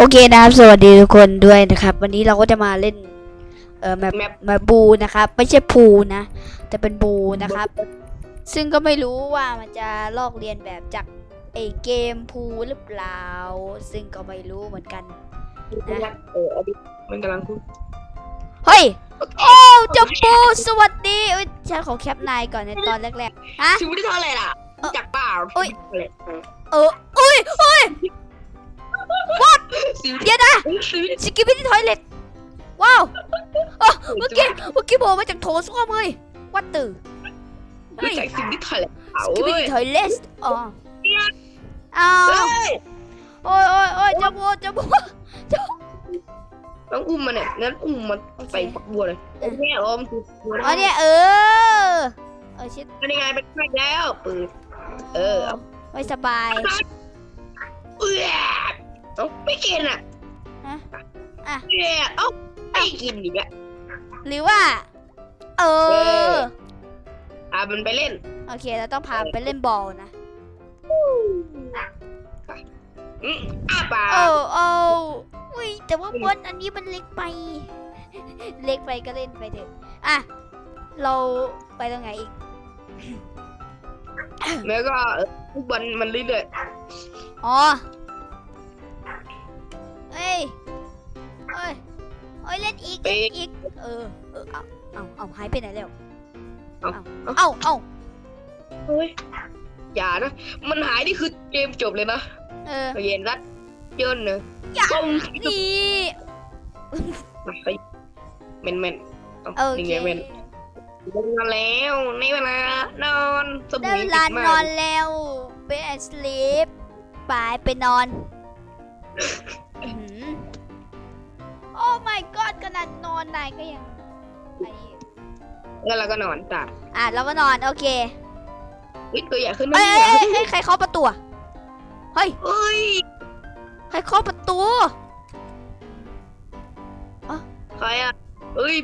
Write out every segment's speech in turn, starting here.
โอเคนะครับสวัสดีทุกคนด้วยนะครับ วันนี้เราก็จะมาเล่น เอ่อแมปแมปแมปบูนะครับ ไม่ใช่พูนะ แต่เป็นบูนะครับ ซึ่งก็ไม่รู้ว่ามันจะลอกเรียนแบบจากไอเกมพูหรือเปล่า ซึ่งก็ไม่รู้เหมือนกันเออเอาดิมันกำลังพูดเฮ้ยโอ้เจ้าปูสวัสดีเอ้ยฉันขอแคปนายก่อนในตอนแรกๆฮะชีวิตเท่าไหร่ล่ะเอ่อจากเปล่าเอ้ยอะไรเอออุ้ยอุ้ยชีวิต เดี๋ยวนะชีวิตสกิปปี้ที่ทอยเล็ตว้าวเออเมื่อกี้เมื่อกี้โผล่มาจากโถส้วมเลยวัดตื่นเฮ้ยจากชีวิตเท่าไหร่เปล่าสกิปปี้เอ้ยที่ทอยเล็ตอ๋ออ้าวเอ้ยโอ้ยโอ้ยโอ้ยเจ้าบัวเจ้าบัวต้องอุ้มมันเนี่ยงั้นอุ้มมันใส่ฝักบัวเลยโอเคโอมคือบัวอ๋อเนี่ยเออเออชิดเป็นยังไงเป็นไงแล้วเปิดเออเอาไม่สบายเอ้ยเอ้า ไม่กินอะฮะอะเอ้ยเอ้าไม่กินอีกอะหรือว่าเอเอออพามันไปเล่น โอเคเราต้องพาไปเล่นบอลนะอืมอ้าปากโอ้โอ้อุ้ยแต่ว่าบอลอันนี้มันเล็กไป เล็กไปก็เล่นไปเถอะอะเราไปตรงไหนอีกแล้วก็เออลูกบอลมันเรื่อยอ๋อเอ้ ยเอ้ยเอ้ยเล่นอีกเล่นอีก เออ เออ เอาเอาเอาหายไปไหนแล้ว เอาเอาเอาๆเฮ้ย อย่านะ มันหายนี่คือเกมจบเลยนะเออเย็นรัดเยินเนอะอย่าตรงนี่ไปเมนเมนเอาโอนี่เคไงเมนลงมาแล้วในเวลานอนสมุได้นเวลานอนแล้วไปแอนสลีปไปไปนอน นาดนอนนายก็ยังไอ้แล้วเราก็นอนจ้ะอะเราก็นอนโอเคเฮ้ยตัวใหญ่ขึ้นไหมเอ้ยเนี่ยเอ้ยเอ้ยใครเคาะประตูอะเฮ้ยเอ้ยใครเคาะประตูใครอะเอ้ย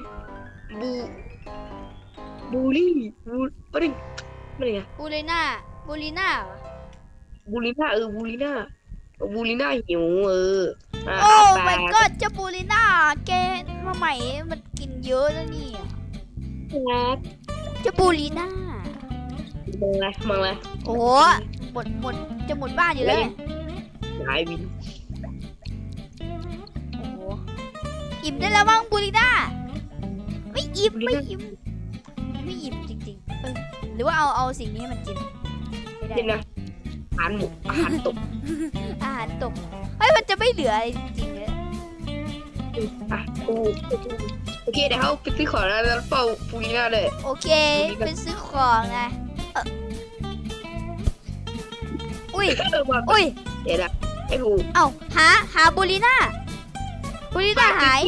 บูบูลลี่บูอะไรไม่ไงบูลิน่าบูลิน่าเหรอบูลิน่าเออบูลิน่าบูลิน่าหิวเอออะ โอ้า my ปาก god เจ้าบูลิน่าแกมาใหม่มันกินเยอะแล้วเนี่ยครับเจ้าบูลิน่ามองอะไรมองอะไรโอ้โหหมดหมดจะหมดบ้านอยู่แล้วเนี่ยหายวินโอ้โหอิ่มได้แล้วมั้งบูลิน่าไม่อิ่มไม่อิ่มไม่อิ่มจริงๆเออหรือว่าเอาเอาสิ่งนี้ให้มันกินไม่ได้เห็นนะ อาหารหมูอาหารตกอาหารตกเฮ้ยมันจะไม่เหลืออะไรจริงๆเลยอะกูโอเคเดี๋ยวเขาไปซื้อของแล้วแล้วเฝ้าบูลิน่าเลยโอเคไปซื้อของไงเอออุ้ยเออมาอุ้ยเดี๋ยวนะไอ้กูเอ้าหาหาบูลิน่าบูลิน่าหาย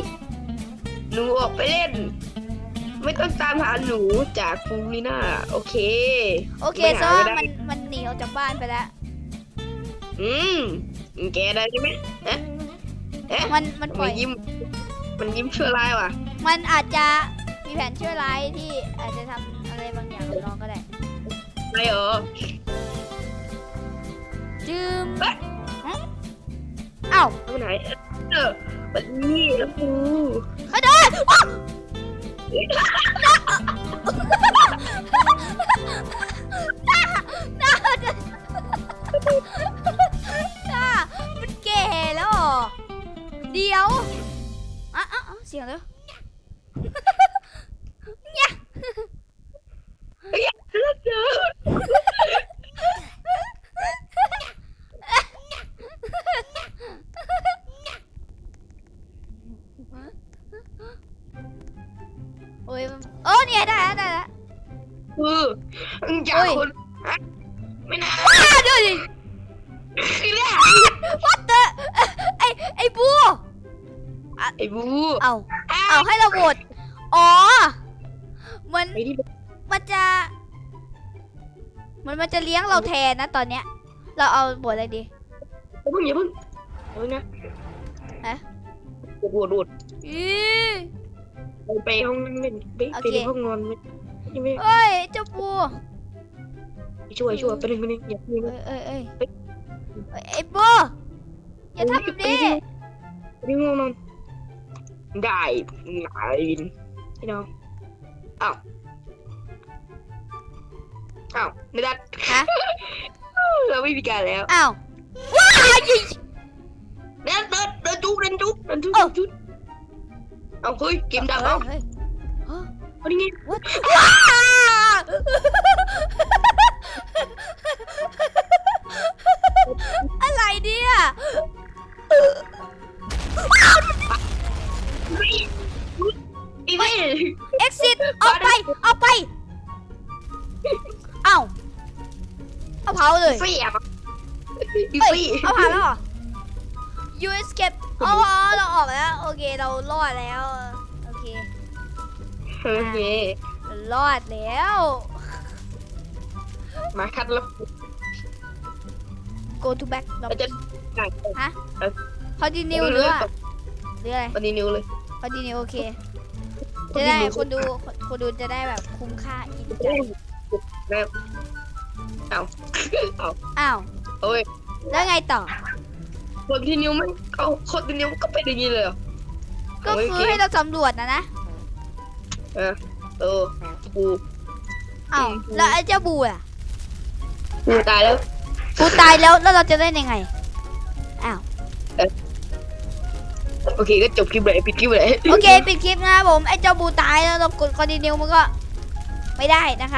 หนูออกไปเล่น ไม่ต้องตามหาหนูจากบูลิน่าโอเค โอเคไม่ซะหาว่าไม่ได้มันมันหนีออกจากบ้านไปแล้ว อืมแกได้ใช่ไหมเอ๊ะเอ๊ะมันมันปล่มัอนยยิ้ม มันยิ้มชั่วร้ายว่ะ มันอาจจะมีแผนชั่วร้ายที่อาจจะทำอะไรบางอย่างกับน้องก็ได้ ไม่เหรอจืมเอ๊ะ ฮะเอ้าไปไหนเออวันนี้แล้วกูไอ้เด้อ สียงแล้วเจอโอ้ยมันโอ้เนี่ยได้แล้วได้แล้วคืออยากโอ้ยคนไม่น่าดูดิเนี่ย what the ไอไอบู ไอ้บูเอาเอาให้เราโหวตอ๋อมันไอ้ที่มันจะมันมันจะเลี้ยงเราแทนนะตอนเนี้ย เราเอาโหวตอะไรดีอย่าเพิ่งอย่าเพิ่งเฮ้ยนะเอ๊ะโดดโดดอีไปห้องนั่งเล่นไปโอไปเคในห้องนอนไม่ไม่ไม่เอ้ยเจ้าบูช่วยช่วยไปหนึ่งไปหนึ่งอย่าเพิ่งเอ้ยเอ้ยเอ้ยเอ้ยไอ้บูอย่าทำแบบนี้นี่ง่วงนอน ได้หงายวินพี่น้องอ้าวอ้าวไม่ได้ฮะ เราไม่มีการแล้วอ้าวว้ายยิงเดินเดินเดินจุกเดินจุกเดินจุกเอ้าเดินจุกเอาเฮ้ยเกมดับเฮ้เอายเฮ้ยฮะเอานี่ไง What? ว้า เอาเผาเลยฟรีอะอีเอ้ฟยรีเอาผ่านแล้วเหรอ you escape อ๋อเราออกแล้วโอเคเรารอดแล้วโอเคโอเคเรารอดแล้ว มาคัดแล้ว go to back เราจะไก่ continue หรือว่าหรืออะไรปฏินิวเลย continue โอเค จะได้คนดูคนคนดูจะได้แบบคุ้มค่าอินใจแล้ว เอาเอาอ้าวโอ้ยแล้วไงต่อ คนที่นิวมันเขาคนที่นิวก็เป็นอย่างนี้เลยเหรอก็คือให้เราสำรวจนะนะเออเออกูอ้าวอืมแล้วไอ้เจ้าบูอะกูตายแล้ว บูตายแล้วแล้วเราจะเล่นยังไงอ้าวโอเคก็จบคลิปเลยปิดคลิปเลย โอเคปิดคลิปนะครับผมไอ้เจ้าบูตายแล้วเรากดคอนติเนียมันก็ไม่ได้นะคะ